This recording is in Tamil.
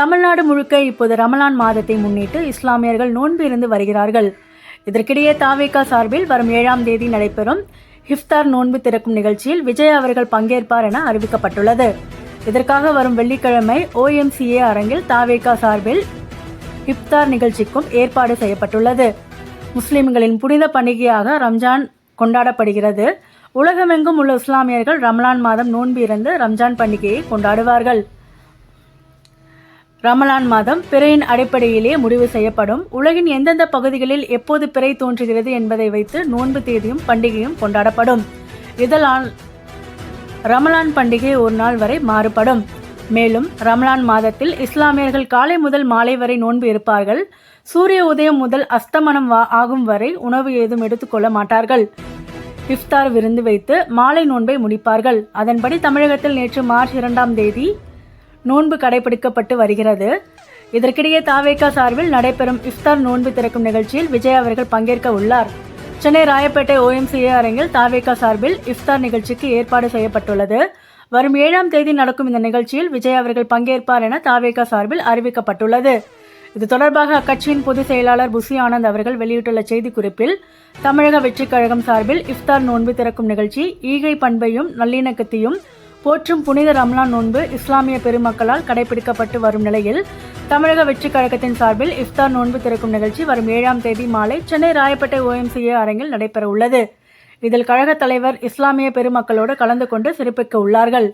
தமிழ்நாடு முழுக்க இப்போது ரமலான் மாதத்தை முன்னிட்டு இஸ்லாமியர்கள் நோன்பு இருந்து வருகிறார்கள். இதற்கிடையே தாவேகா சார்பில் வரும் ஏழாம் தேதி நடைபெறும் ஹிஃப்தார் நோன்பு திறக்கும் நிகழ்ச்சியில் விஜய் அவர்கள் பங்கேற்பார் என அறிவிக்கப்பட்டுள்ளது. இதற்காக வரும் வெள்ளிக்கிழமை ஓஎம்சிஏ அரங்கில் தாவேகா சார்பில் இஃப்தார் நிகழ்ச்சிக்கும் ஏற்பாடு செய்யப்பட்டுள்ளது. முஸ்லிம்களின் புனித பண்டிகையாக ரம்ஜான் கொண்டாடப்படுகிறது. உலகமெங்கும் உள்ள இஸ்லாமியர்கள் ரம்லான் மாதம் நோன்பு இருந்து ரம்ஜான் பண்டிகையை கொண்டாடுவார்கள். ரமலான் மாதம் பிறையின் அடிப்படையிலே முடிவு செய்யப்படும். உலகின் எந்தெந்த பகுதிகளில் எப்போது பிறை தோன்றுகிறது என்பதை வைத்து நோன்பு தேதியும் பண்டிகையும் கொண்டாடப்படும். இதனால் ரமலான் பண்டிகை ஒரு நாள் வரை மாறுபடும். மேலும் ரமலான் மாதத்தில் இஸ்லாமியர்கள் காலை முதல் மாலை வரை நோன்பு இருப்பார்கள். சூரிய உதயம் முதல் அஸ்தமனம் வா- ஆகும் வரை உணவு ஏதும் எடுத்துக்கொள்ள மாட்டார்கள். இஃப்தார் விருந்து வைத்து மாலை நோன்பை முடிப்பார்கள். அதன்படி தமிழகத்தில் நேற்று மார்ச் இரண்டாம் தேதி நோன்பு கடைபிடிக்கப்பட்டு வருகிறது. இதற்கிடையே தாவேகா சார்பில் நடைபெறும் இஃப்தார் நோன்பு திறக்கும் நிகழ்ச்சியில் விஜய் அவர்கள் பங்கேற்க உள்ளார். சென்னை ராயப்பேட்டை ஓஎம்சிஏ அரங்கில் தாவேகா சார்பில் இஃப்தார் நிகழ்ச்சிக்கு ஏற்பாடு செய்யப்பட்டுள்ளது. வரும் ஏழாம் தேதி நடக்கும் இந்த நிகழ்ச்சியில் விஜய் அவர்கள் பங்கேற்பார் என தாவேகா சார்பில் அறிவிக்கப்பட்டுள்ளது. இது தொடர்பாக அக்கட்சியின் பொதுச் செயலாளர் புசி ஆனந்த் அவர்கள் வெளியிட்டுள்ள செய்திக்குறிப்பில் தமிழக வெற்றிக் கழகம் சார்பில் இஃப்தார் நோன்பு திறக்கும் நிகழ்ச்சி ஈகை பண்பையும் நல்லிணக்கத்தையும் போற்றும் புனித ரம்லான் நோன்பு இஸ்லாமிய பெருமக்களால் கடைபிடிக்கப்பட்டு வரும் நிலையில் தமிழக வெற்றிக் கழகத்தின் சார்பில் இஃப்தார் நோன்பு திறக்கும் நிகழ்ச்சி வரும் ஏழாம் தேதி மாலை சென்னை ராயப்பேட்டை ஓஎம்சிஏ அரங்கில் நடைபெற உள்ளது இதில் கழகத் தலைவர் இஸ்லாமிய பெருமக்களோடு கலந்து கொண்டு சிறப்பிக்க உள்ளார்கள்.